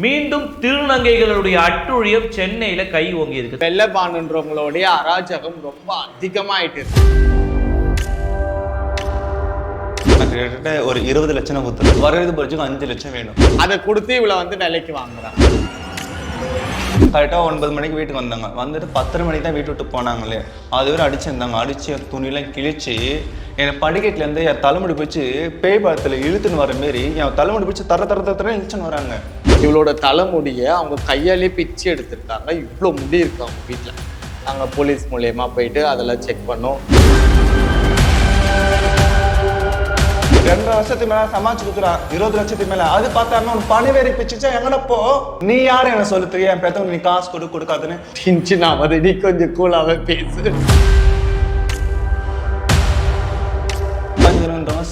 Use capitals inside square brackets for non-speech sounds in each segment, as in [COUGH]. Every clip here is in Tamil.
மீண்டும் திருநங்கைகளுடைய அட்டுழியம் சென்னையில கை ஓங்கி இருக்கு வெள்ளப்பானுன்றவங்களுடைய அராஜகம் ரொம்ப அதிகமாயிட்டு இருக்கு. ஒரு இருபது லட்சம் கொடுத்துரு வரது பட்ஜெட் அஞ்சு லட்சம் வேணும். அதை கொடுத்து இவளை வந்து விலைக்கு வாங்குறாங்க. கரெக்டாக ஒன்பது மணிக்கு வீட்டுக்கு வந்தாங்க. வந்துட்டு பத்தரை மணிக்கு தான் வீட்டு விட்டு போனாங்களே. அது வரை அடிச்சிருந்தாங்க அடிச்சு என் துணியெல்லாம் கிழிச்சு என்னை படிக்கட்டுலேருந்து என் தலைமுடி பிடிச்சி பேய் படத்தில் இழுத்துன்னு வர மாரி என் தலைமுடி பிடிச்சி தர தர தர தர இழுச்சுன்னு வராங்க. இவளோட தலைமுடியை அவங்க கையாலே பிச்சு எடுத்திருக்காங்க. இவ்வளோ முடி இருக்கு அவங்க வீட்டில் நாங்கள் போலீஸ் மூலியமா போயிட்டு அதெல்லாம் செக் பண்ணோம். ரெண்டு வருஷத்துக்கு மேல சமாளிச்சு கொடுக்குறான் இருபது லட்சத்துக்கு மேல. அது பார்த்தாருன்னா உன் பணிவேறி பிச்சுச்சா எங்கட போ? நீ யாரு என்ன சொல்லுது என் பெத்தவங்க நீ காசு கொடு கொடுக்காதுன்னு. நான் வந்து நீ கொஞ்சம் கூலாவே பேசு.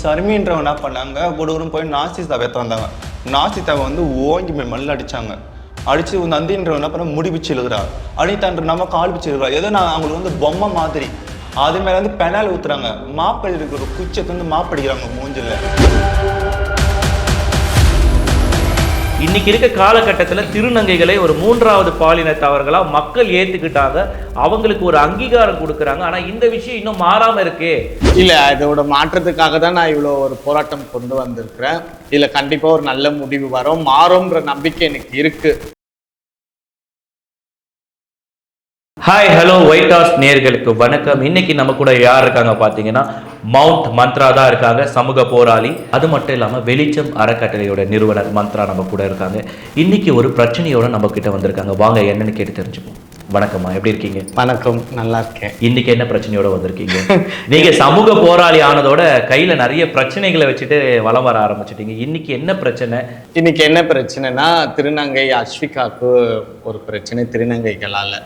பஞ்சன்றவங்க சர்மின்றவங்க என்ன பண்ணாங்க? ஒருவரும் போய் நாசி தவிர்த்து வந்தாங்க நாசி தவை வந்து ஓங்கி மேல் மல்ல அடித்து அடிச்சு நந்தின்றவன் என்ன பண்ண முடி பிச்சு இழுக்கிறா அனிதான்ற நம்ம கால் பிச்சு எழுதுறா ஏதோ நான் அவங்களுக்கு வந்து பொம்மை மாதிரி. அது மேலே வந்து பெனால் ஊற்றுறாங்க மாப்பிள்ளை இருக்கிற குச்சத்தை வந்து மாப்படிக்கிறாங்க மூஞ்சில். இன்னைக்கு இருக்க காலகட்டத்தில் திருநங்கைகளை ஒரு மூன்றாவது பாலினத்தவர்களாக மக்கள் ஏற்றுக்கிட்டாங்க அவங்களுக்கு ஒரு அங்கீகாரம் கொடுக்குறாங்க. ஆனால் இந்த விஷயம் இன்னும் மாறாமல் இருக்கே. இல்லை இதோட மாற்றத்துக்காக தான் நான் இவ்வளோ ஒரு போராட்டம் கொண்டு வந்திருக்கிறேன். இதில் கண்டிப்பாக ஒரு நல்ல முடிவு வரும். மாறும்ன்ற நம்பிக்கை எனக்கு இருக்குது ஹாய் ஹலோ ஒயிட் ஹவுஸ் நேர்களுக்கு வணக்கம். இன்னைக்கு நம்ம கூட யார் இருக்காங்க பார்த்தீங்கன்னா மவுண்ட் மந்த்ரா தான் இருக்காங்க சமூக போராளி. அது மட்டும் இல்லாமல் வெளிச்சம் அறக்கட்டளையோட நிறுவனர் மந்த்ரா நம்ம கூட இருக்காங்க. இன்னைக்கு ஒரு பிரச்சனையோட நம்ம கிட்ட வந்திருக்காங்க. வாங்க என்னன்னு கேட்டு தெரிஞ்சுப்போம். வணக்கம்மா எப்படி இருக்கீங்க? வணக்கம் நல்லா இருக்கேன். இன்னைக்கு என்ன பிரச்சனையோட வந்திருக்கீங்க? [LAUGHS] நீங்க சமூக போராளி ஆனதோட கையில நிறைய பிரச்சனைகளை வச்சுட்டு வலம் வர ஆரம்பிச்சிட்டீங்க. இன்னைக்கு என்ன பிரச்சனை? இன்னைக்கு என்ன பிரச்சனைனா திருநங்கை அஸ்விகாவுக்கு ஒரு பிரச்சனை திருநங்கைகளால்.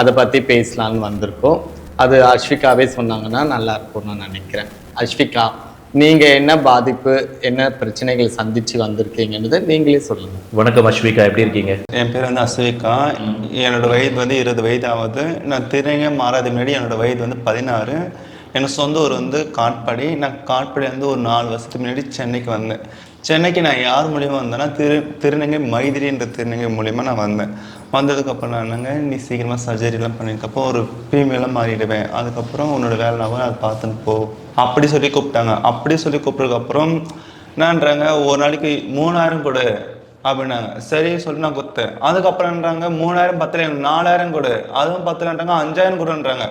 அதை பற்றி பேசலான்னு வந்திருக்கோம். அது அஸ்விகாவே சொன்னாங்கன்னா நல்லா இருக்கும்னு நான் நினைக்கிறேன். அஸ்விகா நீங்கள் என்ன பாதிப்பு என்ன பிரச்சனைகள் சந்திச்சு வந்திருக்கீங்கன்றதை நீங்களே சொல்லுங்கள் வணக்கம் அஸ்விகா எப்படி இருக்கீங்க? என் பேர் வந்து அஸ்விகா. என்னோட வயது வந்து இருபது வயது ஆகுது நான் திருங்க மாறாத முன்னாடி என்னோட வயது வந்து பதினாறு. எனக்கு சொந்த ஊர் வந்து காட்பாடி. நான் காட்பாடி வந்து ஒரு நாலு வருஷத்துக்கு முன்னாடி சென்னைக்கு வந்தேன். சென்னைக்கு நான் யார் மூலியமாக வந்தேன்னா திரு திருநங்கை மைதிரின்ற திருநங்கை மூலியமாக நான் வந்தேன். வந்ததுக்கப்புறம் நான் என்னங்க நீ சீக்கிரமாக சர்ஜரிலாம் பண்ணிருக்கப்போ ஒரு ஃபீமேலாக மாறிடுவேன். அதுக்கப்புறம் உன்னோட வேலை நான் அதை பார்த்துன்னு போ. அப்படி சொல்லி கூப்பிட்டாங்க. அப்படி சொல்லி கூப்பிட்டதுக்கப்புறம் என்னன்றாங்க ஒரு நாளைக்கு மூணாயிரம் கொடு அப்படின்னாங்க. சரி சொல்லி நான் கொடுத்தேன். அதுக்கப்புறம்ன்றாங்க மூணாயிரம் பத்தல நாலாயிரம் கொடு. அதுவும் பத்தலன்றாங்க அஞ்சாயிரம் கொடுன்றாங்க.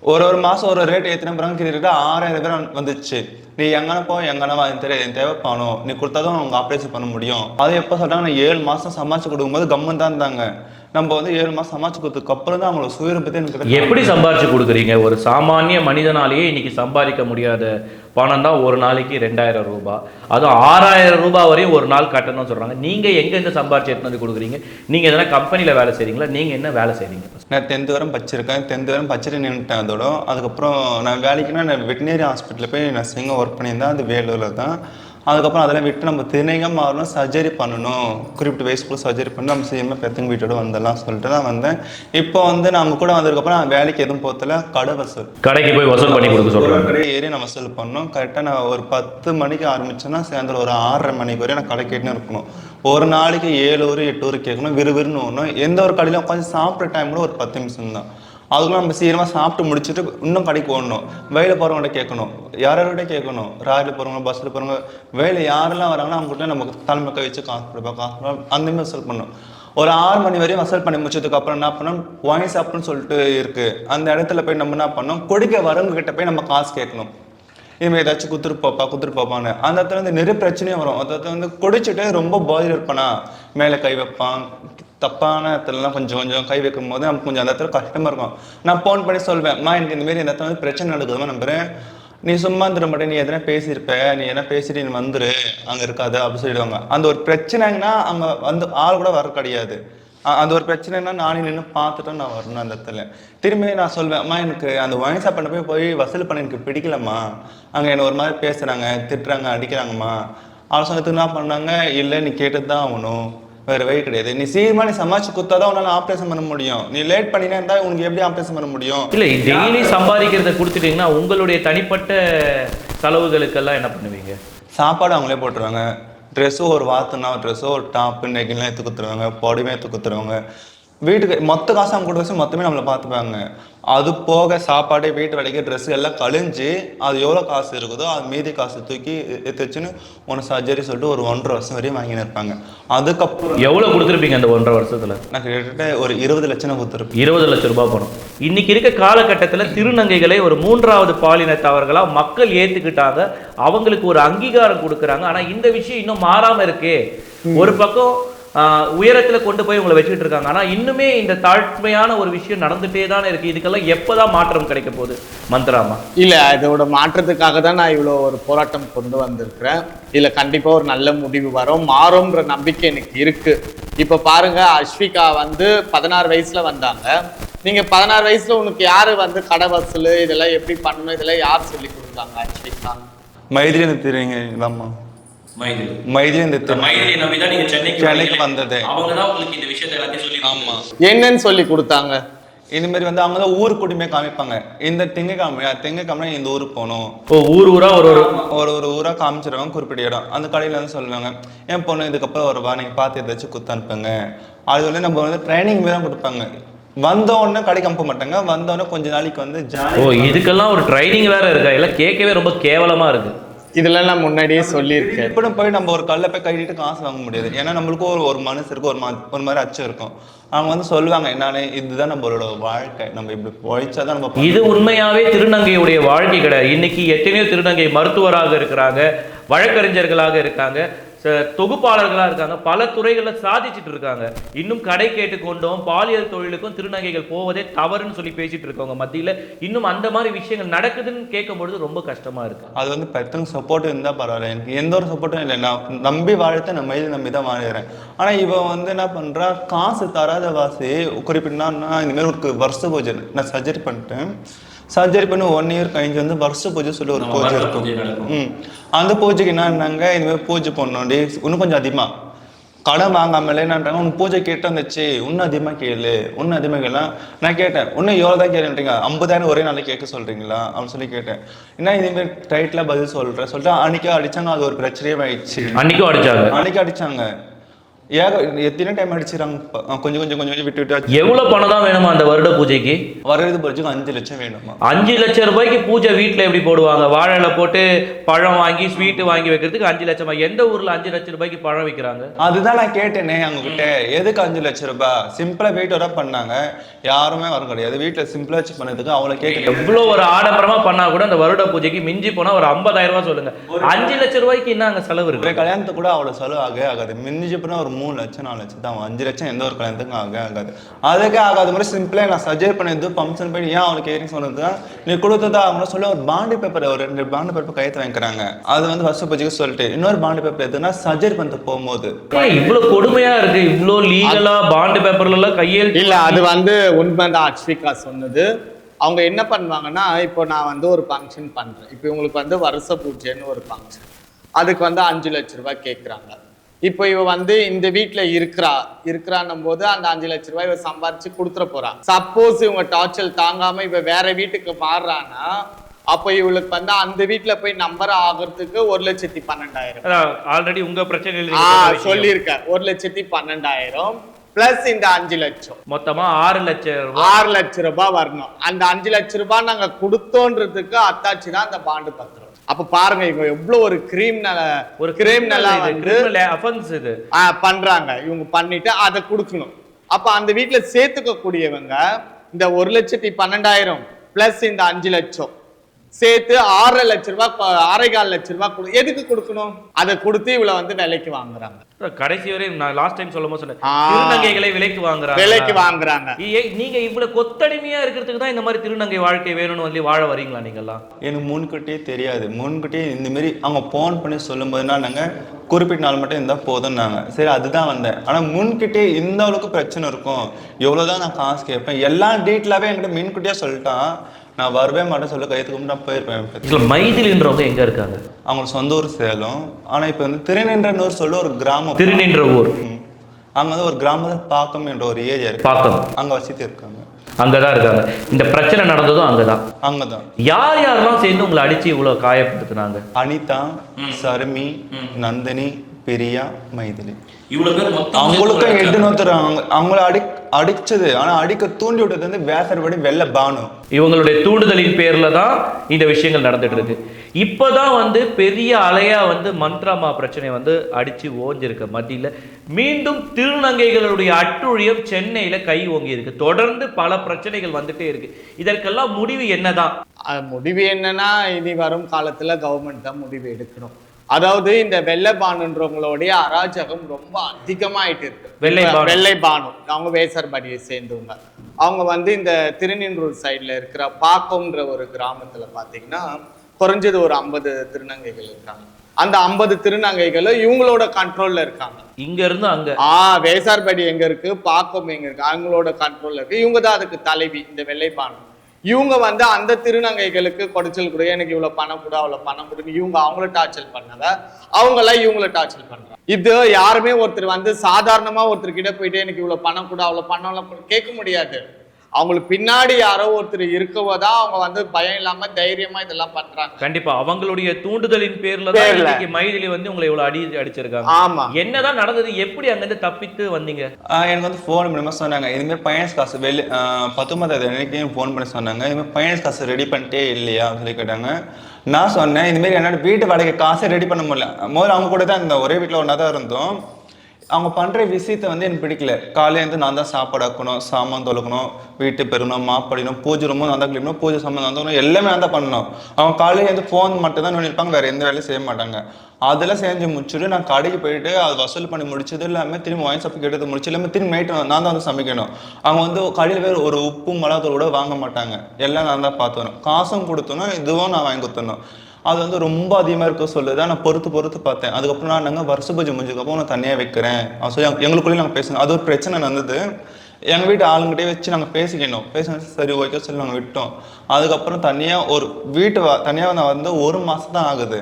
ஒரு ஒரு மாதம் ஒரு ரேட் ஏற்றின பிறகு கிட்டத்தட்ட ஆறாயிரம் பேர் வந்துச்சு. நீ எங்கன போ எங்கன வா எனக்கு தெரியாது நீ கொடுத்தா தான் நீ கொடுத்தாதான் அவங்க ஆப்ரேஷன் பண்ண முடியும். அது எப்போ சொல்கிறாங்க நான் ஏழு மாதம் சமாளிச்சு கொடுக்கும்போது கம்மன் தான் இருந்தாங்க. நம்ம வந்து ஏழு மாதம் சமாளிச்சு கொடுத்ததுக்கு அப்புறம் தான் அவங்களோட சுயரை பற்றி எனக்கு. எப்படி சம்பாரிச்சு கொடுக்குறீங்க? ஒரு சாமானிய மனிதனாலேயே இன்னைக்கு சம்பாதிக்க முடியாத பணம் தான் ஒரு நாளைக்கு ரெண்டாயிரம் ரூபாய். அதுவும் ஆறாயிரம் ரூபாய் வரையும் ஒரு நாள் கட்டணும்னு சொல்றாங்க. நீங்க எங்க இருந்து சம்பாரிச்சு எடுத்து வந்து கொடுக்குறீங்க? நீங்க எதனா கம்பெனில வேலை செய்றீங்களா? நீங்க என்ன வேலை செய்றீங்க நான் டென்த்து வரை படிச்சிருக்கேன். டென்த்து வரை படிச்சுட்டு நின்றுட்டேன் அதோட. அதுக்கப்புறம் நான் வேலைக்குன்னா நான் வெட்டினரி ஹாஸ்பிட்டலில் போய் நான் சிங்க ஒர்க் பண்ணியிருந்தேன். அது வேலூரில் தான். அதுக்கப்புறம் அதெல்லாம் விட்டு நம்ம திருநங்கம் மாறணும் சர்ஜரி பண்ணணும். குறிப்பிட்ட வயசுக்குள்ள சர்ஜரி பண்ணி நம்ம சீக்கிரமாக பெத்தவங்க வீட்டோட வந்துடலாம் சொல்லிட்டு தான் வந்தேன். இப்போ வந்து நம்ம கூட வந்ததுக்கப்புறம் வேலைக்கு எதுவும் போகல. கடை வசூல். கடைக்கு போய் வசூல் பண்ணி கொடுக்க ஒரு சொல்றாங்க கடை ஏறி நான் வசூல் பண்ணோம். கரெக்டாக நான் ஒரு பத்து மணிக்கு ஆரம்பிச்சேன்னா சாயந்தரம் ஒரு ஆறரை மணிக்கு வரையும் நான் கடை கேட்டுன்னு இருக்கணும். ஒரு நாளைக்கு ஏழு ஊர் எட்டு ஊர் கேட்கணும். விறுவிறுன்னு ஓடணும். எந்த ஒரு கடையிலும் உட்காந்து சாப்பிட்ற டைம் கூட ஒரு பத்து நிமிஷம் தான் அதுக்குள்ள நம்ம சீக்கிரமாக சாப்பிட்டு முடிச்சுட்டு இன்னும் கடைக்கு ஓடணும். வேலை போகிறவங்கள்ட்ட கேட்கணும். யாரோட கேட்கணும்? ராயில் போகிறவங்க பஸ்ஸில் போகிறவங்க வேலை யாரெல்லாம் வராங்களோ அவங்ககிட்ட நம்ம தலைமை கை வச்சு காசு கொடுப்போம். காசு அந்தமாதிரி அந்த மாதிரி வசூல் பண்ணணும். ஒரு ஆறு மணி வரையும் வசூல் பண்ணி முடிச்சதுக்கு அப்புறம் என்ன பண்ணணும்? வாங்கி சாப்பிட்ணுன்னு சொல்லிட்டு இருக்குது அந்த இடத்துல போய் நம்ம என்ன பண்ணோம் குடிக்க வரவங்க கிட்ட போய் நம்ம காசு கேட்கணும். இனிமேல் ஏதாச்சும் குத்துரு போப்பா குத்துரு போப்பான்னு. அந்த இடத்துல வந்து நிறைய பிரச்சனையும் வரும். அந்த இடத்துல வந்து குடிச்சிட்டு ரொம்ப போதையில் இருப்பானா மேலே கை வைப்பான் தப்பான இடத்துலலாம் கொஞ்சம் கொஞ்சம் கை வைக்கும் போது நமக்கு கொஞ்சம் அந்த இடத்துல கஷ்டமாக இருக்கும். நான் ஃபோன் பண்ணி சொல்வேன் மா எனக்கு இந்தமாரி இந்த இடத்துல வந்து பிரச்சனை நடக்குதுமா நம்புறேன். நீ சும்மா இருந்துட மாட்டே நீ எதனா பேசியிருப்ப நீ எதனா பேசிட்டு நீ வந்துரு அங்கே இருக்காது அப்படின்னு சொல்லிடுவாங்க. அந்த ஒரு பிரச்சனைங்கன்னா அங்கே வந்து ஆள் கூட வர கிடையாது. அந்த ஒரு பிரச்சனைனா நானே நின்று பார்த்துட்டு நான் வரணும் அந்த இடத்துல. திரும்பி நான் சொல்வேன் அம்மா எனக்கு அந்த ஒயின் பண்ண போய் போய் வசூல் பண்ண எனக்கு பிடிக்கலம்மா. அங்கே என்னை ஒரு மாதிரி பேசுகிறாங்க திட்டுறாங்க அடிக்கிறாங்கம்மா. அவசரத்துக்கு என்ன பண்ணாங்க? இல்லை நீ கேட்டது தான் ஆகணும். வேற வழி கிடையாது. நீ சீக்கிரமா நீ சமாளிச்சு குத்தாதான் உன்னால ஆப்ரேஷன் பண்ண முடியும். நீ லேட் பண்ணினா இருந்தா உனக்கு எப்படி ஆப்ரேஷன் பண்ண முடியும்? இல்ல டெய்லி சம்பாதிக்கிறத கொடுத்துட்டீங்கன்னா உங்களுடைய தனிப்பட்ட செலவுகளுக்கெல்லாம் என்ன பண்ணுவீங்க? சாப்பாடு அவங்களே போட்டுருவாங்க. ட்ரெஸ்ஸும் ஒரு வாத்துனா ட்ரெஸ்ஸோ ஒரு டாப்பு நெகிலாம் எடுத்து கொடுத்துருவாங்க. புடவையும் எடுத்து கொடுத்துருவாங்க. வீட்டுக்கு மொத்த காசு அவங்க கொடுத்து வச்சு மொத்தமே நம்மளை பார்த்துப்பாங்க. அது போக சாப்பாடு வீட்டு வேலைக்கு ட்ரெஸ் எல்லாம் கழிஞ்சு அது எவ்வளோ காசு இருக்குதோ அது மீதி காசு தூக்கி எடுத்து வச்சுன்னு உனக்கு சர்ஜரி சொல்லிட்டு ஒரு ஒன்றரை வருஷம் வரையும் வாங்கின்னு இருப்பாங்க. அதுக்கப்புறம் எவ்வளவு கொடுத்துருப்பீங்க அந்த ஒன்றரை வருஷத்துல? நான் கிட்டத்தட்ட ஒரு இருபது லட்சம் கொடுத்துருப்பேன். இருபது லட்சம் ரூபாய் பணம் இன்னைக்கு இருக்க காலகட்டத்தில் திருநங்கைகளை ஒரு மூன்றாவது பாலினத்தவர்களா மக்கள் ஏத்துக்கிட்டாங்க. அவங்களுக்கு ஒரு அங்கீகாரம் கொடுக்குறாங்க. ஆனா இந்த விஷயம் இன்னும் மாறாம இருக்கே. ஒரு பக்கம் உயரத்துல கொண்டு போய் உங்களை வச்சுக்கிட்டு இருக்காங்க. ஆனா இன்னுமே இந்த தாழ்மையான ஒரு விஷயம் நடந்துட்டே தானே இருக்கு. இதுக்கெல்லாம் எப்பதான் மாற்றம் கிடைக்க போகுது? மந்த்ராமா? இல்ல இதோட மாற்றத்துக்காக தான் நான் இவ்வளோ ஒரு போராட்டம் கொண்டு வந்திருக்கிறேன். இதுல கண்டிப்பா ஒரு நல்ல முடிவு வரும். மாறும்ன்ற நம்பிக்கை எனக்கு இருக்கு. இப்ப பாருங்க அஸ்விகா வந்து பதினாறு வயசுல வந்தாங்க. நீங்க பதினாறு வயசுல உனக்கு யாரு வந்து கடை வசூல் இதெல்லாம் எப்படி பண்ணணும் இதெல்லாம் யார் சொல்லி கொடுத்தாங்க அஸ்விகா? இந்த தெரியுங்க இதாம்மா. என்னன்னு சொல்லி கொடுத்தாங்க. இந்த மாதிரி வந்து அவங்க தான் ஊர் கூட்டியுமே காமிப்பாங்க. இந்த திங்கக்கிழமையா திங்கக்கிழமை இந்த ஊருக்கு போகணும். ஓ ஊர் ஊரா ஒரு ஒரு? ஒரு ஒரு ஊரா காமிச்சிருவாங்க குறிப்பிட்ட இடம். அந்த கடையில வந்து சொல்லுவாங்க என் பொண்ணு இதுக்கப்புறம் வருவா நீங்க பார்த்து ஏதாச்சும் குத்து அனுப்புங்க. அது வந்து நம்ம வந்து ட்ரைனிங் தான் கொடுப்பாங்க. வந்த உடனே கடைக்கு அனுப்ப மாட்டாங்க. வந்த உடனே கொஞ்ச நாளைக்கு வந்து ஓ இதுக்கெல்லாம் ஒரு ட்ரைனிங் வேற இருக்கா? எல்லாம் கேட்கவே ரொம்ப கேவலமா இருக்கு. இதெல்லாம் நான் முன்னாடியே சொல்லியிருக்கேன். இப்படி போய் நம்ம ஒரு கல்ல போய் கட்டிட்டு காசு வாங்க முடியாது. ஏன்னா நம்மளுக்கும் ஒரு ஒரு மனசு இருக்கும் ஒரு மா- ஒரு மாதிரி அச்சம் இருக்கும். அவங்க வந்து சொல்லுவாங்க என்னன்னு இதுதான் நம்மளோட வாழ்க்கை. நம்ம இப்படி பொழைச்சாதான் நம்ம இது உண்மையாவே திருநங்கையுடைய வாழ்க்கை கிடையாது. இன்னைக்கு எத்தனையோ திருநங்கை மருத்துவராக இருக்கிறாங்க வழக்கறிஞர்களாக இருக்காங்க. ச- இருக்காங்க. பல துறைகளில் சாதிச்சிட்டு இருக்காங்க. இன்னும் கடை கேட்டுக்கொண்டோம் பாலியல் தொழிலுக்கும் திருநங்கைகள் போவதே தவறுன்னு சொல்லி பேசிட்டு இருக்கவங்க மத்தியில் இன்னும் அந்த மாதிரி விஷயங்கள் நடக்குதுன்னு கேட்கும் பொழுது ரொம்ப கஷ்டமா இருக்கு. அது வந்து பெற்றவங்க சப்போர்ட் இருந்தால் பரவாயில்ல. எனக்கு எந்த ஒரு சப்போர்ட்டும் இல்லை. நான் நம்பி வாழ்த்த நம்ம இது நம்பி தான் வாழ்கிறேன். ஆனால் இவன் வந்து என்ன பண்ணுறா காசு தராத வாசி குறிப்பிட்டா இந்த மாதிரி ஒரு வருஷ பூஜை நான் சர்ஜரி பண்ணிட்டேன். சர்ஜரி பண்ணி ஒன் இயர் கழிஞ்சு வந்து வருஷ பூஜை சொல்லி ஒரு பூஜை இருக்கும். ம். அந்த பூஜைக்கு என்னன்னாங்க இந்த மாதிரி பூஜை பண்ணோண்டி இன்னும் கொஞ்சம் அதிகமா. கடன் வாங்காமலே என்னன்றாங்க உனக்கு பூஜை கேட்டு வந்துச்சு. இன்னும் அதிகமாக கேளு. இன்னும் அதிகமாக கேளு. நான் கேட்டேன். இன்னும் எவ்வளோ தான் கேளுன்றீங்க? ஐம்பதாயிரம் ஒரே நாளைக்கு கேட்க சொல்றீங்களா? அப்படின்னு சொல்லி கேட்டேன். என்ன இதேமாரி டைட்டில் பதில் சொல்கிறேன் சொல்லிட்டு அன்னைக்கே அடிச்சாங்க அது ஒரு பிரச்சனையே ஆயிடுச்சு. அன்னைக்கும் அடிச்சாங்க. அன்னைக்கு அடிச்சாங்க. ஏக எத்தனை டைம் அடிச்சிடறாங்க கொஞ்சம் கொஞ்சம் கொஞ்சம் விட்டு விட்டு. எவ்வளவு பணம் தான் வேணுமா அந்த வருட பூஜைக்கு? வர்றது பட்ஜெட் அஞ்சு லட்சம் வேணுமா? அஞ்சு லட்சம் ரூபாய்க்கு பூஜை வீட்ல எப்படி போடுவாங்க? வாழை இலை போட்டு பழம் வாங்கி ஸ்வீட் வாங்கி வைக்கிறதுக்கு அஞ்சு லட்சமா? எந்த ஊர்ல அஞ்சு லட்சம் ரூபாய்க்கு பழம் விற்கிறாங்க அதுதான் நான் கேட்டேனே அவங்க கிட்ட எதுக்கு அஞ்சு லட்சம் ரூபாய் சிம்பிளா வீட்டு வர பண்ணாங்க. யாருமே வர கிடையாது. வீட்டுல சிம்பிளா வச்சு பண்ணதுக்கு அவளை கேட்க எவ்வளவு ஒரு ஆடம்பரமா பண்ணா கூட அந்த வருட பூஜைக்கு மிஞ்சி போனா ஒரு 50000 ரூபாய் சொல்லுங்க. அஞ்சு லட்சம் ரூபாய்க்கு என்ன அங்க செலவு இருக்கு? கல்யாணத்துக்கு கூட அவ்வளவு செலவு ஆகவே ஆகாது. மிஞ்சி போனா ஒரு மூணு லட்சம் நாலு லட்சம். தான் அஞ்சு லட்சம் எந்த ஒரு கல்யாணத்துக்கும் ஆகவே ஆகாது. அதுக்கே ஆகாத மாதிரி சிம்பிளா நான் சஜஸ்ட் பண்ணது ஃபங்க்ஷன் போய் ஏன் அவளுக்கு ஏறிங் சொன்னது நீ கொடுத்ததா அவங்க சொல்ல ஒரு பாண்டு பேப்பர் ஒரு ரெண்டு பாண்டு பேப்பர் கையெழுத்து வாங்கிக்கிறாங்க. அது வந்து ஃபர்ஸ்ட் பூஜைக்கு சொல்லிட்டு இன்னொரு பாண்டு பேப்பர் எதுனா சர்ஜரி பண்ண போகும்போது. ஏன் இவ்வளவு கொடுமையா இருக்கு. இவ்ளோ லீகலா பாண்டு பேப்பர்ல கையெழுத்து இல்ல அது வந்து உண்மைதான் அஸ்விகா சொன்னது. அவங்க என்ன பண்ணுவாங்கன்னா இப்போ நான் வந்து ஒரு ஃபங்க்ஷன் பண்றேன். இப்போ இவங்களுக்கு வந்து வருஷ பூஜைன்னு ஒரு ஃபங்க்ஷன் அதுக்கு வந்து அஞ்சு லட்ச ரூபாய் கேட்குறாங்க இப்போ இவ வந்து இந்த வீட்ல இருக்கிறா இருக்கிறான்னும் போது அந்த அஞ்சு லட்ச ரூபாய் இவ சம்பாரிச்சு கொடுத்துட போறா. சப்போஸ் இவங்க டார்ச்சல் தாங்காம இவ வேற வீட்டுக்கு மாறுறான்னா அப்போ இவளுக்கு வந்து அந்த வீட்ல போய் நம்பர் ஆகுறதுக்கு ஒரு லட்சத்தி பன்னெண்டாயிரம். ஆல்ரெடி உங்க விஷயம். சொல்லியிருக்க ஒரு லட்சத்தி பன்னெண்டாயிரம் பிளஸ் இந்த அஞ்சு லட்சம். மொத்தமா ஆறு லட்சம் ஆறு லட்ச ரூபாய் வரணும். அந்த அஞ்சு லட்ச ரூபாய் நாங்க கொடுத்தோன்றதுக்கு அத்தாச்சி தான் அந்த பாண்டு பத்திரம். அப்ப பாருங்க இவங்க எவ்வளவு ஒரு கிரிமினல் ஒரு கிரிமினலா அஃபென்ஸ் இது பண்றாங்க. இவங்க பண்ணிட்டு அதை கொடுக்கணும். அப்ப அந்த வீட்டுல சேர்த்துக்க கூடியவங்க இந்த ஒரு லட்சத்தி பன்னெண்டாயிரம் பிளஸ் இந்த அஞ்சு லட்சம். சேர்த்து ஆறரை லட்ச ரூபாய் ஆறே கால் லட்ச ரூபாய் கொடு- எதுக்கு கொடுக்கணும்? அதை கொடுத்து இவ்வளவு வந்து விலைக்கு வாங்குறாங்க. கடைசி வரை நான் லாஸ்ட் டைம் சொல்லும் போது. திருநங்கைகளை விலைக்கு வாங்குறாங்க. விலைக்கு வாங்குறாங்க. நீங்க இவ்வளவு கொத்தடிமையா இருக்கிறதுக்கு தான் இந்த மாதிரி திருநங்கை வாழ்க்கை வேணும்னு வந்து வாழ வரீங்களா நீங்கெல்லாம்? எனக்கு முன்கூட்டியே தெரியாது. முன்கூட்டியே இந்த மாதிரி அவங்க ஃபோன் பண்ணி சொல்லும்போதுனா நாங்கள் குறிப்பிட்ட நாள் மட்டும் இருந்தால் போதும்னாங்க சரி அதுதான் வந்தேன். ஆனால் முன்கிட்டே இந்த அளவுக்கு பிரச்சனை இருக்கும். எவ்வளோதான் நான் காசு கேட்பேன். எல்லா டீட்டெயிலாகவே என்கிட்ட முன்கூட்டியே சொல்லிட்டான். நான் வரவே மாட்டேன் சொல்ல கையத்துக்கு நான் போயிருப்பேன். இதுல மைதிலின்றவங்க எங்க இருக்காங்க? அவங்க சொந்த ஊர் சேலம். ஆனால் இப்போ வந்து திருநின்றனூர் சொல்ல ஒரு கிராமம். திருநின்ற ஊர். அங்க வந்து ஒரு கிராமத்தில் பாக்கம் என்ற ஒரு ஏரியா இருக்கு. பாக்கம். அங்க வசித்து இருக்காங்க. அங்கதான் இருக்காங்க. இந்த பிரச்சனை நடந்ததும் அங்கதான். அங்கதான். யார் யாரெல்லாம் சேர்ந்து உங்களை அடிச்சு இவ்வளவு காயப்படுத்தினாங்க? அனிதா சர்மி நந்தினி பிரியா மைதிலி. பேர் மொத்தம் அவங்களுக்கும் எட்டு நோத்தர் அவங்க அவங்கள அடி அடிச்சது. ஆனா அடிக்க தூண்டி விட்டது வந்து வேசர்படி வெள்ள பானு. இவங்களுடைய தூண்டுதலின் பேர்ல தான் இந்த விஷயங்கள் நடந்துட்டு இருக்கு. இப்பதான் வந்து பெரிய அலையா வந்து மந்த்ராமா பிரச்சனை வந்து அடிச்சு ஓஞ்சிருக்க. மத்தியில மீண்டும் திருநங்கைகளுடைய அட்டுழியம் சென்னையில கை ஓங்கி இருக்கு. தொடர்ந்து பல பிரச்சனைகள் வந்துட்டே இருக்கு. இதற்கெல்லாம் முடிவு என்னதான்? முடிவு என்னன்னா இனி வரும் காலத்துல கவர்மெண்ட் தான் முடிவு எடுக்கணும். அதாவது இந்த வெள்ளைபானுன்றவங்களுடைய அராஜகம் ரொம்ப அதிகமாயிட்டு இருக்கு. வெள்ளைபானு. வெள்ளைபானு அவங்க வேசர்படியை சேர்ந்தவங்க. அவங்க வந்து இந்த திருநின்றூர் சைடுல இருக்கிற பாக்கம்ன்ற ஒரு கிராமத்துல பாத்தீங்கன்னா குறைஞ்சது ஒரு ஐம்பது திருநங்கைகள் இருக்காங்க. அந்த ஐம்பது திருநங்கைகளும் இவங்களோட கண்ட்ரோல்ல இருக்காங்க. இங்க இருந்து அங்க. ஆ வேசார்படி எங்க இருக்கு பாக்கம் எங்க இருக்கு அவங்களோட கண்ட்ரோல்ல இருக்கு. இவங்க தான் அதுக்கு தலைவி இந்த வெள்ளைப்பானம் இவங்க வந்து அந்த திருநங்கைகளுக்கு குடைச்சல் கொடு எனக்கு இவ்வளவு பணம் கொடு அவ்வளவு பணம் கொடுன்னு இவங்க அவங்கள டார்ச்சல் பண்ணல. அவங்களாம் இவங்கள டார்ச்சல் பண்றாங்க. இது யாருமே ஒருத்தர் வந்து சாதாரணமா ஒருத்தர் கிட்ட போயிட்டு எனக்கு இவ்வளவு பணம் கொடு அவ்வளவு பணம் கேட்க முடியாது. அவங்களுக்கு பின்னாடி யாரோ ஒருத்தர் இருக்கவதான் அவங்க வந்து பயம் இல்லாம தைரியமா இதெல்லாம் பண்றாங்க. கண்டிப்பா. அவங்களுடைய தூண்டுதலின் பேர்ல தான். இன்னைக்கு மைதிலி வந்து உங்களை இவ்வளவு அடி அடிச்சிருக்காங்க. ஆமா. என்னதான் நடந்தது எப்படி அங்கிருந்து தப்பித்து வந்தீங்க? ஆஹ் எனக்கு வந்து ஃபோன் மூலமா சொன்னாங்க. இதுமாதிரி பையன்ஸ் காசு வெளி பத்தொன்பதாவது அன்னைக்கு ஃபோன் பண்ணி சொன்னாங்க. இதுமாதிரி பையன்ஸ் காசு ரெடி பண்ணிட்டே இல்லையா சொல்லி கேட்டாங்க. நான் சொன்னேன் இதுமாரி என்னோட வீட்டு வாடகை காசை ரெடி பண்ண முடியல. முதல்ல அவங்க கூட தான் இருந்தோம். ஒரே வீட்டில் ஒன்றா தான் இருந்தோம். அவங்க பண்ணுற விஷயத்தை வந்து எனக்கு பிடிக்கல. காலையில இருந்து நான் தான் சாப்பாடு ஆக்கணும் சாமான் தொழுக்கணும் வீட்டு பெருக்கணும் மாப்படிணும் பூஜை ரொம்ப நான் தான் கிளம்பணும் பூஜை சாமான் நான் தான் எல்லாமே நான் தான் பண்ணணும். அவங்க காலையில இருந்து ஃபோன் மட்டும் தான் நினைப்பாங்க வேற எந்த வேலையும் செய்ய மாட்டாங்க. அதெல்லாம் செஞ்சு முடிச்சுட்டு நான் கடைக்கு போயிட்டு அது வசூல் பண்ணி முடிச்சது எல்லாமே திரும்பி வாங்கி சாப்பிட்டு கேட்டது முடிச்சு எல்லாமே திரும்பி நைட்டு நான் தான் வந்து சமைக்கணும். அவங்க வந்து கடையில் வேறு ஒரு உப்பு மிளகாத்தூள் கூட வாங்க மாட்டாங்க. எல்லாம் நான் தான் பார்த்து வரணும். காசும் கொடுத்தணும் இதுவும் நான் வாங்கி கொடுத்தணும் அது வந்து ரொம்ப அதிகமாக இருக்க சொல்லுது. நான் பொறுத்து பொறுத்து பார்த்தேன். அதுக்கப்புறம் நான் நாங்கள் வருஷ பூஜை முடிஞ்சதுக்கப்புறம் நான் தனியாக வைக்கிறேன். சொல்லி எங்களுக்குள்ளேயே நாங்கள் பேசணும் அது ஒரு பிரச்சனை நடந்தது. எங்கள் வீட்டு ஆளுங்கிட்டே வச்சு நாங்கள் பேசிக்கணும் பேசினா சரி ஓகே சொல்லி நாங்கள் விட்டோம். அதுக்கப்புறம் தனியாக ஒரு வீட்டு தனியாக நான் வந்து ஒரு மாதம் தான் ஆகுது.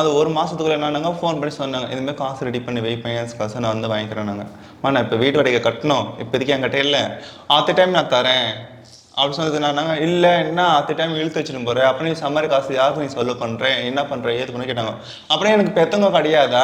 அது ஒரு மாதத்துக்குள்ளே என்னன்னாங்க ஃபோன் பண்ணி சொன்னாங்க. இதுமாதிரி காசு ரெடி பண்ணி வைப்பேன் பையன்ஸ் காசு நான் வந்து வாங்கிக்கிறேன் நாங்கள் நான் இப்போ வீட்டு வாடகை கட்டணும். இப்போதைக்கு என்கிட்ட இல்லை. அடுத்த டைம் நான் தரேன். அப்படி சொன்னது நாங்க இல்லை என்ன அத்த டைம் இழுத்து வச்சுட்டு போற? அப்போ நீ சம்மர் காசு யாருக்கு நீ சொல்ல பண்ணுறேன் என்ன பண்ணுற ஏது பண்ணி கேட்டாங்க. அப்படியே எனக்கு பெத்தவங்க கிடையாதா?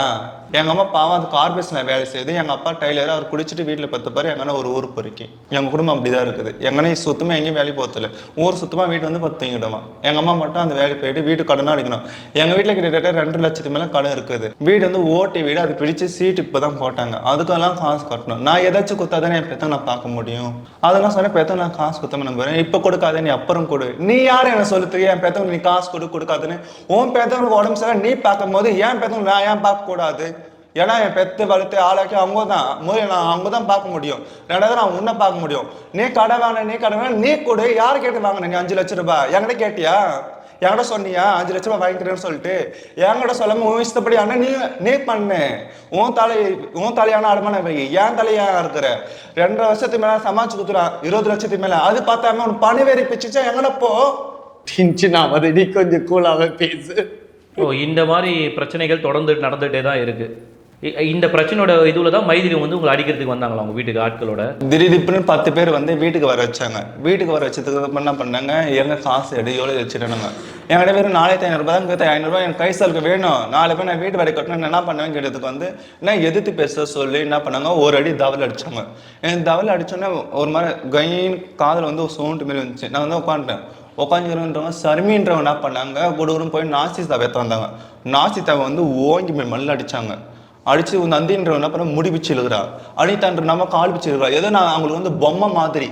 எங்கள் அம்மா பாவம் அது கார்பரேஷனில் வேலை செய்யுது. எங்கள் அப்பா டைலர் அவர் குடிச்சிட்டு வீட்டில் பத்து பேர் எங்கன்னா ஒரு ஊர் பொறுக்கி எங்கள் குடும்பம் அப்படி தான் இருக்குது எங்கன்னா சுத்தமாக எங்கேயும் வேலைக்கு போகல ஊர் சுத்தமாக வீட்டு வந்து பத்து தூங்கிடுவான் எங்கள் அம்மா மட்டும் அந்த வேலைக்கு போயிட்டு வீட்டு கடனாக அடிக்கணும். எங்கள் வீட்டில் கிட்டத்தட்ட ரெண்டு லட்சத்துக்கு மேலே கடன் இருக்குது. வீடு வந்து ஓட்டி வீடு அது பிடிச்சி சீட்டு இப்போ தான் போட்டாங்க. அதுக்கெல்லாம் காசு கட்டணும். நான் ஏதாச்சும் கொடுத்தாதானே என் பெத்த நான் பார்க்க முடியும்? அதெல்லாம் சொன்னேன் பெத்த நான் காசு கொடுத்தாம நம்புறேன் இப்போ கொடுக்காத நீ அப்புறம் கொடு. நீ யார் என்ன சொல்லுது? என் பேத்தவங்க நீ காசு கொடு கொடுக்காதுன்னு. உன் பேத்தவங்களுக்கு உடம்பு சரியில்லை நீ பார்க்கும் போது ஏன் பேத்தவங்க நான் ஏன் பார்க்கக்கூடாது? ஏன்னா என் பெத்து வளர்த்து ஆளாக்கி அவங்க தான் முதல்ல நான் அவங்க தான் பார்க்க முடியும். ரெண்டாவது நான் உன்னை பார்க்க முடியும். நீ கடை வாங்கின நீ கடை வாங்கின நீ கொடு. யார் கேட்டு வாங்கின? நீ அஞ்சு லட்ச ரூபாய். என்கிட்ட கேட்டியா? என்கிட்ட சொன்னியா? அஞ்சு லட்ச ரூபாய் வாங்கிக்கிறேன்னு சொல்லிட்டு. என்கிட்ட சொல்லாம உன் இஷ்டப்படி ஆனா நீ நீ பண்ணு. உன் தலை உன் தலையான அடமான வை. ஏன் தலையா இருக்கிற? ரெண்டரை வருஷத்துக்கு மேல சமாளிச்சு குத்துறான் இருபது லட்சத்துக்கு மேல. அது பார்த்தாம உன் பணி வேறி பிச்சுச்சா? எங்கட போ? டென்ஷன் ஆகாது நீ கொஞ்சம் கூலாவே பேசு. ஓ இந்த மாதிரி பிரச்சனைகள் தொடர்ந்து நடந்துட்டே தான் இருக்கு. இ- இந்த பிரச்சனையோட இதுல தான் மைதிலி வந்து உங்களை அடிக்கிறதுக்கு வந்தாங்களா உங்க வீட்டுக்கு ஆட்களோட? திடீர்னு பத்து பேர் வந்து வீட்டுக்கு வர வச்சாங்க. வீட்டுக்கு வர வச்சதுக்கு அப்புறம் என்ன பண்ணாங்க? எங்க காசு எடு எவ்வளோ வச்சுட்டாங்க என்கிட்ட பேர் நாலாயிரத்தி ஐநூறுபா தான் கேட்ட ஐநூறுபா எனக்கு கை செலவுக்கு வேணும். நாலு பேர் நான் வீட்டு வேலை கட்டணும் நான் என்ன பண்ணுவேன் கேட்டதுக்கு வந்து நான் எதிர்த்து பேச சொல்லி. என்ன பண்ணாங்க? ஒரு அடி தவல் அடிச்சாங்க. என் தவல் அடிச்சோன்னே ஒரு மாதிரி கையின் காதில் வந்து ஒரு சவுண்டு மாரி வந்துச்சு. நான் வந்து உட்காந்துட்டேன். உட்காந்துக்கிறவங்க சர்மின்றவங்க என்ன பண்ணாங்க? குடுகுடும் போய் நாசி தவை வந்தாங்க. நாசி தவை வந்து ஓங்கி மேல் மல்ல அடிச்சாங்க. அடிச்சு நந்தின்றவன் என்ன பண்ண? முடி பிச்சு இழுக்கிறா. அனிதான்ற நம்ம கால் பிச்சு இழுக்கிறா. ஏதோ நான் அவங்களுக்கு வந்து பொம்மை மாதிரி.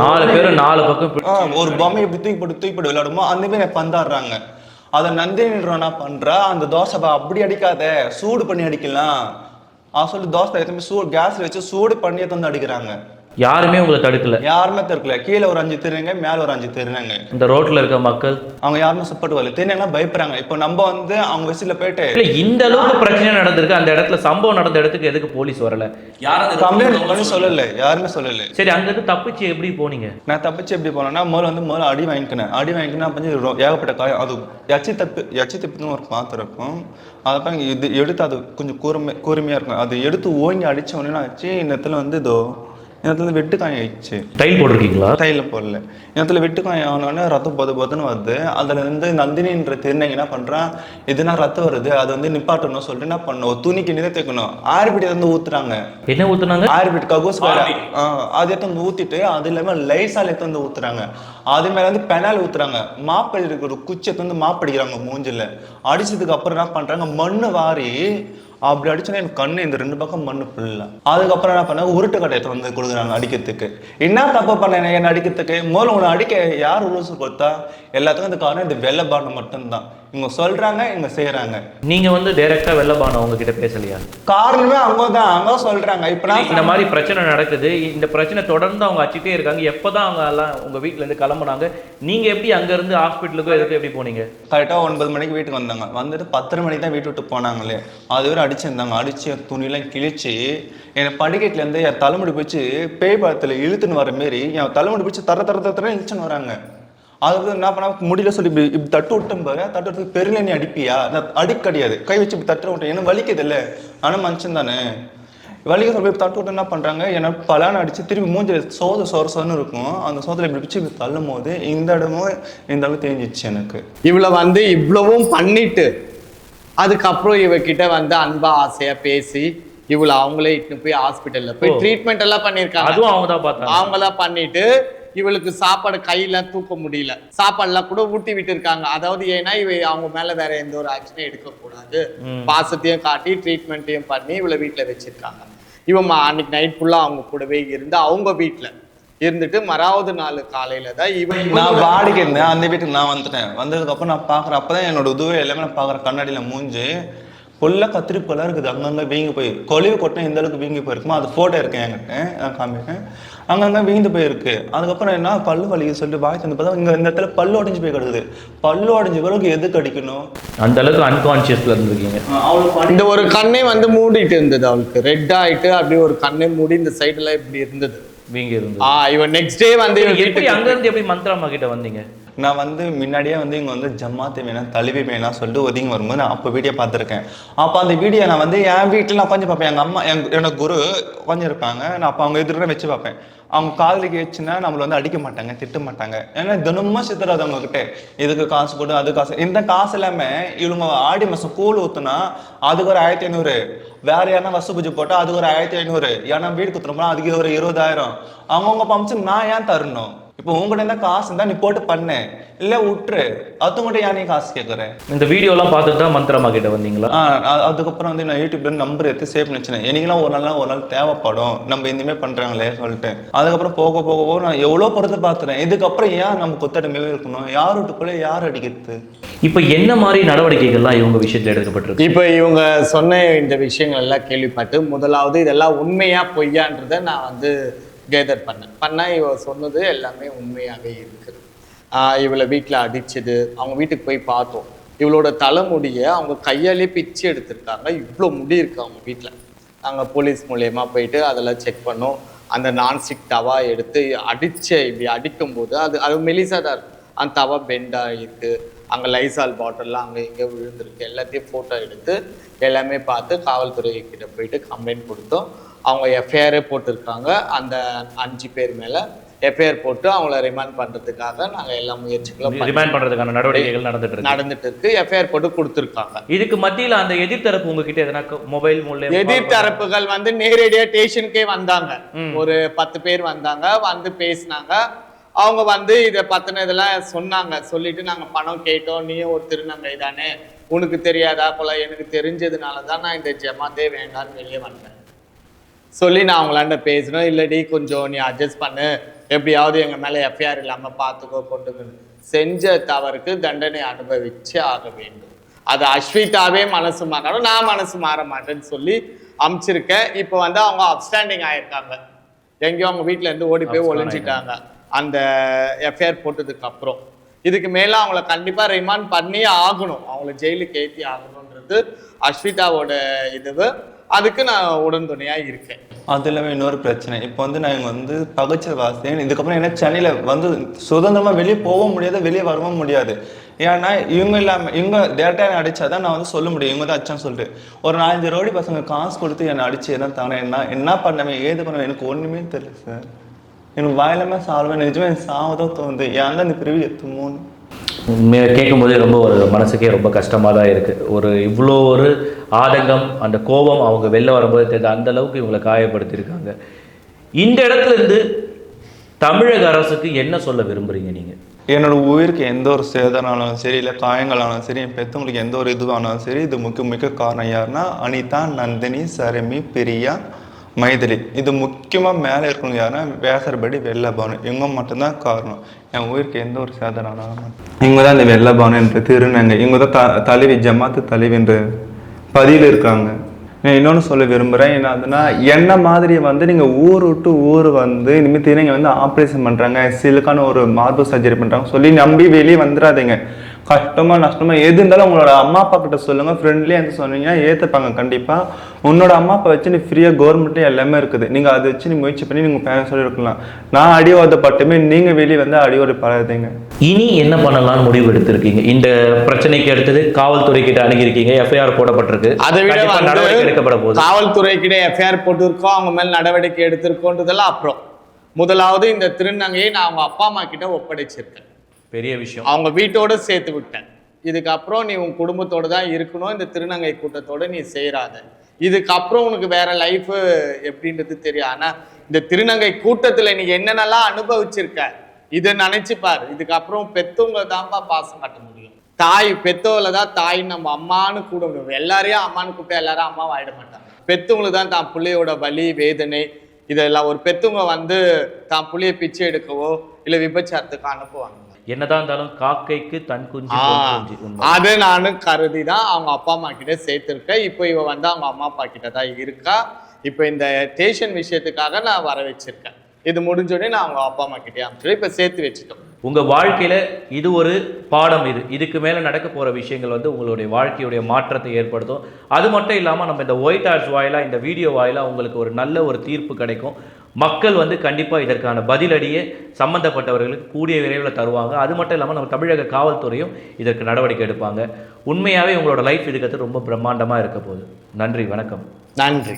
நாலு பேரும் நாலு பக்கம் ஒரு பொம்மை எப்படி தூக்கி போட்டு தூக்கி போட்டு விளையாடுமோ அந்த மாதிரி பந்தாடுறாங்க. அதை நந்தினின்றவன் என்ன பண்றா? அந்த தோசை அப்படி அடிக்காத. சூடு பண்ணி அடிக்கலாம். அவ சொல்லி தோசை எத்தனை சூடு கேஸ்ல வச்சு சூடு பண்ணி எடுத்து வந்து அடிக்கிறாங்க. யாருமே உங்களை தடுக்கல. யாருமே தெருக்கல கீழே ஒரு அஞ்சு திருங்க மேல ஒரு அஞ்சு திருங்க இந்த ரோட்ல இருக்க மக்கள் அவங்க யாருமே சப்போர்ட் வரல. திருநங்கன்னா பயப்படுறாங்க. இப்போ நம்ம வந்து அவங்க விசில போயிட்டு இல்ல இந்த அளவுக்கு பிரச்சனை நடந்திருக்கு. அந்த இடத்துல சம்பவம் நடந்த இடத்துக்கு எதுக்கு போலீஸ் வரல? கம்ப்ளைண்ட் பண்ணி சொல்லல. யாருமே சொல்லல. சரி அங்க இருந்து தப்பிச்சு எப்படி போனீங்க? நான் தப்பிச்சு எப்படி போனேன்னா முதல்ல வந்து முதல்ல அடி வாங்கிக்கினேன். அடி வாங்கிக்கினா ரொ- ஏகப்பட்ட காயம் அது எச்சி தப்பு எச்சி தப்புன்னு ஒரு பாத்திரம் இருக்கும். அதை இது எடுத்து அது கொஞ்சம் கூர்மை கூர்மையாக இருக்கும். அது எடுத்து ஓங்கி அடிச்ச உடனே ஆச்சு இந்த இடத்துல வந்து இதோ இடத்துல வெட்டு காயம் ஆயிடுச்சு. டைல் போட்டிருக்கீங்களா? தைல போடல. இடத்துல வெட்டு காயம் ஆனோடனே ரத்தம் பொது பொதுன்னு வருது. அதுல இருந்து நந்தினின்ற திருநங்கை என்ன பண்றான் இதுனா ரத்தம் வருது அது வந்து நிப்பாட்டணும் சொல்லிட்டு என்ன பண்ணும் துணி கிண்டி தான் தைக்கணும் ஆர்பிடி வந்து ஊத்துறாங்க. என்ன ஊத்துனாங்க? ஆர்பிட் ககோஸ் அது எடுத்து வந்து ஊத்திட்டு அது இல்லாம லைசால் எடுத்து வந்து ஊத்துறாங்க. அது மேல வந்து பெனால் ஊத்துறாங்க. மாப்படி இருக்கிற குச்சி எடுத்து வந்து மாப்படிக்கிறாங்க மூஞ்சில. அடிச்சதுக்கு அப்புறம் என்ன பண்றாங்க? மண்ணு வாரி அப்படி அடிச்சோன்னா எனக்கு கண்ணு இந்த ரெண்டு பக்கம் மண்ணு ஃபுல்லா அதுக்கப்புறம் என்ன பண்ணாங்க உருட்டு எடுத்து வந்து கொடுக்குறாங்க அடிக்கிறதுக்கு. என்ன தப்பு பண்ண என்ன அடிக்கிறதுக்கு? முதல்ல உன்னை அடிக்க யார் உலசு கொடுத்தா? எல்லாத்துக்கும் இந்த காரணம் இந்த வெள்ளை பானம் மட்டும்தான். இவங்க சொல்றாங்க இவங்க செய்யறாங்க நீங்க வந்து டைரக்டா வெள்ளபானம் அவங்க கிட்ட பேசலையா? காரணமே அவங்க தான் அவங்க சொல்றாங்க. இப்ப இந்த மாதிரி பிரச்சனை நடக்குது. இந்த பிரச்சனை தொடர்ந்து அவங்க அச்சிட்டே இருக்காங்க. எப்பதான் அவங்க எல்லாம் உங்க வீட்ல இருந்து கிளம்புனாங்க? நீங்க எப்படி அங்க இருந்து ஹாஸ்பிட்டலுக்கோ எதுக்கு எப்படி போனீங்க? கரெக்டாக ஒன்பது மணிக்கு வீட்டுக்கு வந்தாங்க. வந்துட்டு பத்தரை மணிக்கு தான் வீட்டு விட்டு போனாங்களே. அது அடிச்சிருந்தாங்க அடிச்சு என் துணிலாம் கிழிச்சு என்னை படிக்கட்டுலேருந்து என் தலைமுடி பிடிச்சி பேய் படத்தில் இழுத்துன்னு வர மாரி என் தலைமுடி பிடிச்சி தர தர தர இழுச்சுன்னு வராங்க. அது வந்து என்ன பண்ணா முடியல சொல்லி இப்படி இப்படி தட்டு விட்டும் பாரு தட்டு விட்டு பெருல நீ அடிப்பியா? அடி அடிக்க கிடையாது. கை வச்சு இப்படி தட்டு விட்டேன் ஏன்னா வலிக்குது இல்லை? ஆனால் மனுஷன் தானே. வலிக்க சொல்லி தட்டு விட்டு என்ன பண்ணுறாங்க ஏன்னா பலான அடித்து திருப்பி மூஞ்சி சோத சோர சோன்னு இருக்கும். அந்த சோதனை இப்படி பிடிச்சி இப்படி தள்ளும் போது இந்த இடமும் இந்த அளவு தேஞ்சிச்சு எனக்கு. இவ்வளோ வந்து இவ்வளவும் பண்ணிட்டு அதுக்கப்புறம் இவகிட்ட வந்து அன்பா ஆசையா பேசி இவளை அவங்களே இட்டுன்னு போய் ஹாஸ்பிட்டல்ல போய். ட்ரீட்மெண்ட் எல்லாம் பண்ணியிருக்காங்க. அதுவும் அவங்க தான் பார்த்தாங்க. அவங்களாம் பண்ணிட்டு இவளுக்கு சாப்பாடு கையில தூக்க முடியல. சாப்பாடுலாம் கூட ஊட்டி விட்டு இருக்காங்க அதாவது ஏன்னா இவ அவங்க மேல வேற எந்த ஒரு ஆக்ஷனும் எடுக்க கூடாது ம். பாசத்தையும் காட்டி ட்ரீட்மெண்ட்டையும் பண்ணி இவளை வீட்டுல வச்சிருக்காங்க. இவன் அன்னைக்கு நைட் ஃபுல்லா அவங்க கூடவே இருந்து அவங்க வீட்டுல இருந்துட்டு மறாவது நாள் காலையில தான் இவன் நான் வாடிக்கை இருந்தேன் அந்த வீட்டுக்கு நான் வந்துட்டேன். வந்ததுக்கு அப்புறம் நான் பாக்குறேன் அப்பதான் என்னோட உதவி எல்லாமே நான் பாக்குறேன் கண்ணாடியில மூஞ்சி. ஃபுல்லா கத்திரிப்பெல்லாம் இருக்குது. அங்கங்க வீங்கி போய் கொலிவு கொட்டை இந்த அளவுக்கு வீங்கி போயிருக்குமா அது போட்டோ இருக்கேன் என்கிட்ட. நான் காமிக்கிறேன். அங்கங்க வீந்து போயிருக்கு. அதுக்கப்புறம் என்ன? பல்லு வலிக்கு சொல்லிட்டு வாய் தந்து பார்த்தா இங்க இந்த இடத்துல பல்லு உடஞ்சு போய் கிடக்குது. பல்லு உடஞ்ச பிறகு எதுக்கு அடிக்கணும்? அந்த அளவுக்கு அன்கான்சியஸ்ல இருந்திருக்கீங்க. அவளுக்கு இந்த ஒரு கண்ணே வந்து மூடிட்டு இருந்தது அவளுக்கு. ரெட் ஆயிட்டு அப்படியே ஒரு கண்ணே மூடி இந்த சைடுல இப்படி இருந்தது. வீங்க இருந்து ஆ இவன் நெக்ஸ்ட் டே வந்து எப்படி அங்க இருந்து எப்படி மந்த்ராமா கிட்ட வந்தீங்க? நான் வந்து முன்னாடியே வந்து இங்கே வந்து ஜம்மாத்து வேணாம் தழுவி வேணாம் சொல்லிட்டு ஒதுங்கி வரும்போது நான் அப்போ வீடியோ பார்த்துருக்கேன். அப்போ அந்த வீடியோ நான் வந்து என் வீட்டில் நான் உட்காந்து பார்ப்பேன். எங்கள் அம்மா எங்க என்னோட குரு உட்காந்து இருப்பாங்க. நான் அப்போ அவங்க எதிர்க்க வச்சு பார்ப்பேன். அவங்க காதலிக்கு வச்சுன்னா நம்மளை வந்து அடிக்க மாட்டாங்க திட்ட மாட்டாங்க. ஏன்னா தினமும் சித்துறாது அவங்ககிட்ட இதுக்கு காசு கொடு அது காசு. இந்த காசு இல்லாமல் இவங்க ஆடி மாதம் கூழ் ஊற்றுனா அதுக்கு ஒரு ஆயிரத்தி ஐநூறு. வேற யாருன்னா வசு பூஜை போட்டால் அதுக்கு ஒரு ஆயிரத்தி ஐநூறு. ஏன்னா வீடு குத்துறோம்னா அதுக்கு ஒரு இருபதாயிரம். அவங்கவுங்க பம்ப்ஸ் நான் ஏன் தரணும்? இப்போ உங்ககிட்ட இருந்தா காசு இருந்தா நீ போட்டு பண்ணு. இல்ல விட்டுரு அதுங்கிட்ட ஏன் நீ காசு கேட்குற இந்த வீடியோலாம் பார்த்துட்டு தான் மந்த்ராமா கிட்ட வந்தீங்களா? அதுக்கப்புறம் வந்து நான் யூடியூப்ல நம்பர் எடுத்து சேவ் பண்ணி வச்சேன் எனக்குலாம் ஒரு நாள் ஒரு நாள் தேவைப்படும். நம்ம இனிமே பண்றாங்களே சொல்லிட்டு. அதுக்கப்புறம் போக போக போக நான் எவ்வளவு பொறுத்து பார்த்துறேன் இதுக்கப்புறம் ஏன் நம்ம கொத்தடிமையே இருக்கணும்? யார் வீட்டுக்குள்ள யார் அடிக்கிறது? இப்போ என்ன மாதிரி நடவடிக்கைகள்லாம் இவங்க விஷயத்துல எடுக்கப்பட்டிருக்கு? இப்போ இவங்க சொன்ன இந்த விஷயங்கள் எல்லாம் கேள்விப்பட்டு முதலாவது இதெல்லாம் உண்மையா பொய்யான்றதை நான் வந்து கேதர் பண்ணேன். பண்ணால் இவ சொன்னது எல்லாமே உண்மையாகவே இருக்குது. இவளை வீட்டில் அடிச்சது அவங்க வீட்டுக்கு போய் பார்த்தோம். இவளோட தலைமுடியை அவங்க கையாலே பிச்சு எடுத்திருக்காங்க. இவ்வளோ முடி இருக்கு அவங்க வீட்டில் நாங்கள் போலீஸ் மூலயமா போயிட்டு அதெல்லாம் செக் பண்ணோம். அந்த நான்ஸ்டிக் தவா எடுத்து அடித்த இப்படி அடிக்கும்போது அது அது மெலிசா தான் இருக்கும் அந்த தவா பெண்டாக இருக்குது அங்கே லைசால் பாட்டில்லாம் அங்கே இங்கே விழுந்திருக்கு. எல்லாத்தையும் ஃபோட்டோ எடுத்து எல்லாமே பார்த்து காவல்துறை கிட்ட போயிட்டு கம்ப்ளைண்ட் கொடுத்தோம். அவங்க எஃப்ஐஆரே போட்டிருக்காங்க. அந்த அஞ்சு பேர் மேலே எஃப்ஐஆர் போட்டு அவங்கள ரிமாண்ட் பண்ணுறதுக்காக நாங்கள் எல்லா முயற்சிகளும் ரிமைண்ட் பண்றதுக்கான நடவடிக்கைகள் நடந்துட்டு இருக்கு. நடந்துட்டு இருக்கு. எஃப்ஐஆர் போட்டு கொடுத்துருக்காங்க. இதுக்கு மத்தியில அந்த எதிர்த்தரப்பு உங்ககிட்ட எதனா மொபைல் மூலம் எதிர் தரப்புகள் வந்து நேரடியா ஸ்டேஷனுக்கே வந்தாங்க. ஒரு பத்து பேர் வந்தாங்க. வந்து பேசினாங்க. அவங்க வந்து இதை பத்தின இதெல்லாம் சொன்னாங்க. சொல்லிட்டு நாங்க பணம் கேட்டோம். நீயும் ஒரு திருநங்கை தானே. உனக்கு தெரியாதா போல? எனக்கு தெரிஞ்சதுனால தான் நான் இந்த ஜமாத்தே வேண்டாம்னு வெளியே வந்தேன். சொல்லி நான் அவங்களாண்ட பேசினோம் இல்லடி கொஞ்சம் நீ அட்ஜஸ்ட் பண்ணு. எப்படியாவது எங்க மேல எஃப்ஐஆர் இல்லாம பார்த்துக்கோ கொண்டு போ. செஞ்ச தவறுக்கு தண்டனை அனுபவிச்சு ஆக வேண்டும். அது அஸ்விதாவே மனசு மாறணும். நான் மனசு மாற மாட்டேன்னு சொல்லி அமிச்சிருக்கேன் இப்போ வந்து அவங்க அப்ஸ்டாண்டிங் ஆயிருக்காங்க. எங்கேயோ அவங்க வீட்ல இருந்து ஓடி போய் ஒளிஞ்சிட்டாங்க. அந்த எஃப்ஐஆர் போட்டதுக்கு அப்புறம். இதுக்கு மேல அவங்கள கண்டிப்பா ரிமாண்ட் பண்ணி ஆகணும். அவங்கள ஜெயிலுக்கு ஏத்தி ஆகணுன்றது அஸ்விதாவோட இதுவு. அதுக்கு நான் உடன்துணையாக இருக்கேன். அது இல்லாமல் இன்னொரு பிரச்சனை. இப்போ வந்து நான் இங்கே வந்து பகச்ச வாசேன் இதுக்கப்புறம் என்ன சென்னையில் வந்து சுதந்திரமாக வெளியே போகவும் முடியாது வெளியே வரவும் முடியாது. ஏன்னா இவங்க இல்லாமல் இவங்க டேரெக்டாக என்னை அடிச்சாதான் நான் வந்து சொல்ல முடியும். இவங்க தான் அடிச்சான்னு சொல்லிட்டு. ஒரு நாலஞ்சு ரோடி பசங்க காசு கொடுத்து என்னை அடிச்சு எதாவது தானே என்ன என்ன பண்ணவே ஏது பண்ணவே எனக்கு ஒன்றுமே தெரியல சார். எனக்கு வாயிலாமல் சால்வேன் நிஜமே எனக்கு சாவதோ தோணுது. ஏன் தான் இந்த பிரிவு எத்துமோன்னு. கேட்கும்போதே ரொம்ப ஒரு மனசுக்கே ரொம்ப கஷ்டமாக தான் இருக்குது ஒரு இவ்வளோ ஒரு ஆதங்கம் அந்த கோபம் அவங்க வெளில வரும்போது தெரிஞ்ச அந்த அளவுக்கு இவங்களை காயப்படுத்தியிருக்காங்க. இந்த இடத்துல இருந்து தமிழக அரசுக்கு என்ன சொல்ல விரும்புகிறீங்க நீங்கள் என்னோட உயிருக்கு எந்த ஒரு சேதனாலும் சரி இல்லை காயங்களானாலும் சரி என் பெற்றவங்களுக்கு எந்த ஒரு இதுவானாலும் சரி இது முக்கிய முக்கிய காரணம் யாருன்னா அனிதா நந்தினி சரமி பிரியா மைதிலி. இது முக்கியமாக மேலே இருக்கணும் யாருன்னா வேசர்படி வெள்ளபானு இவங்க மட்டும்தான் காரணம். என் உயிருக்கு எந்த ஒரு சேதனாலும் இவங்க தான் இந்த வெள்ளை என்ற திருநங்கை. இவங்க தான் த தலைவி ஜமாத்து தலைவி என்ற பதிவில் இருக்காங்க. நான் இன்னொன்று சொல்ல விரும்புகிறேன் என்னதுன்னா என்ன மாதிரி வந்து நீங்கள் ஊர் விட்டு ஊர் வந்து இனிமேல் திருநங்கை வந்து ஆப்ரேஷன் பண்ணுறாங்க சிலுக்கான ஒரு மார்பு சர்ஜரி பண்ணுறாங்க சொல்லி நம்பி வெளியே வந்துடாதீங்க கஷ்டமா நஷ்டமா எது இருந்தாலும் உங்களோட அம்மா அப்பா கிட்ட சொல்லுங்க. ஃப்ரெண்ட்லியாக இருந்து சொன்னீங்கன்னா ஏற்றுப்பாங்க கண்டிப்பாக உன்னோட அம்மா அப்பா வச்சு நீ ஃப்ரீயாக கவர்மெண்ட்டே எல்லாமே இருக்குது. நீங்கள் அதை வச்சு நீ முயற்சி பண்ணி நீங்கள் பேரண்ட்ஸோட இருக்கலாம். நான் அடிவாதப்பட்டுமே நீங்கள் வெளியே வந்து அடிவாத பழகுதீங்க. இனி என்ன பண்ணலாம்னு முடிவு எடுத்திருக்கீங்க? இந்த பிரச்சனைக்கு அடுத்தது காவல்துறை கிட்ட அணுகிருக்கீங்க எஃப்ஐஆர் போடப்பட்டிருக்கு. அதை விட நடவடிக்கை எடுக்கப்பட போகுது. காவல்துறை கிட்ட எஃப்ஐஆர் போட்டிருக்கோம். அவங்க மேல் நடவடிக்கை எடுத்திருக்கோன்றதெல்லாம் அப்புறம். முதலாவது இந்த திருநங்கையை நான் அவங்க அப்பா அம்மா கிட்ட ஒப்படைச்சிருக்கேன். பெரிய விஷயம். அவங்க வீட்டோட சேர்த்து விட்டேன் இதுக்கப்புறம் நீ உன் குடும்பத்தோட தான் இருக்கணும். இந்த திருநங்கை கூட்டத்தோட நீ செய்கிறாத இதுக்கப்புறம் உனக்கு வேற லைஃப் எப்படின்றது தெரியும். ஆனால் இந்த திருநங்கை கூட்டத்தில் நீ என்னென்னலாம் அனுபவிச்சிருக்க இதை நினைச்சுப்பார் இதுக்கப்புறம் பெத்தவங்க தான்ப்பா பாசம் காட்ட முடியும். தாய் பெத்தவங்கள தான் தாய் நம்ம அம்மான்னு கூட முடியும். எல்லாரையும் அம்மான்னு கூப்பிட்டா எல்லாரும் அம்மாவும் ஆயிட மாட்டாங்க. பெத்தவங்களுக்கு தான் தான் பிள்ளையோட வலி வேதனை இதெல்லாம். ஒரு பெத்தவங்க வந்து தான் புள்ளியை பிச்சை எடுக்கவோ இல்லை விபச்சாரத்துக்கு அனுப்புவாங்க. என்னதான் இருந்தாலும் காக்கைக்கு தன் குஞ்சு. அதை நானும் கருதி தான் அவங்க அப்பா அம்மா கிட்ட சேர்த்திருக்கேன். இப்போ இவ வந்து அவங்க அம்மா அப்பா கிட்ட தான் இருக்கா. இப்போ இந்த டேஷன் விஷயத்துக்காக நான் வர வச்சிருக்கேன். இது முடிஞ்ச உடனே நான் அவங்க அப்பா அம்மா கிட்டே அனுப்பிச்சிடுவேன் இப்போ சேர்த்து வச்சுட்டோம். உங்க வாழ்க்கையில இது ஒரு பாடம் இது. இதுக்கு மேல நடக்க போற விஷயங்கள் வந்து உங்களுடைய வாழ்க்கையுடைய மாற்றத்தை ஏற்படுத்தும். அது மட்டும் இல்லாம நம்ம இந்த ஒயிட் ஹார்ஸ் வாயிலா இந்த வீடியோ வாயிலா உங்களுக்கு ஒரு நல்ல ஒரு தீர்ப்பு கிடைக்கும். மக்கள் வந்து கண்டிப்பாக இதற்கான பதிலடியை சம்பந்தப்பட்டவர்களுக்கு கூடிய விரைவில் தருவாங்க. அது மட்டும் இல்லாமல் நம்ம தமிழக காவல்துறையும் இதற்கு நடவடிக்கை எடுப்பாங்க. உண்மையாகவே உங்களோட லைஃப் இதுக்கு ரொம்ப பிரம்மாண்டமாக இருக்க போகுது. நன்றி வணக்கம். நன்றி.